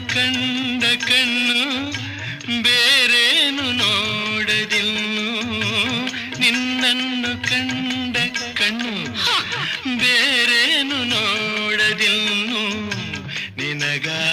ಕಂಡ ಕಣ್ಣು ಬೇರೇನು ನೋಡದಿಲ್ಲು. ನಿನ್ನನ್ನು ಕಂಡ ಕಣ್ಣು ಬೇರೇನು ನೋಡದಿಲ್ಲು. ನಿನಗಾಗಿ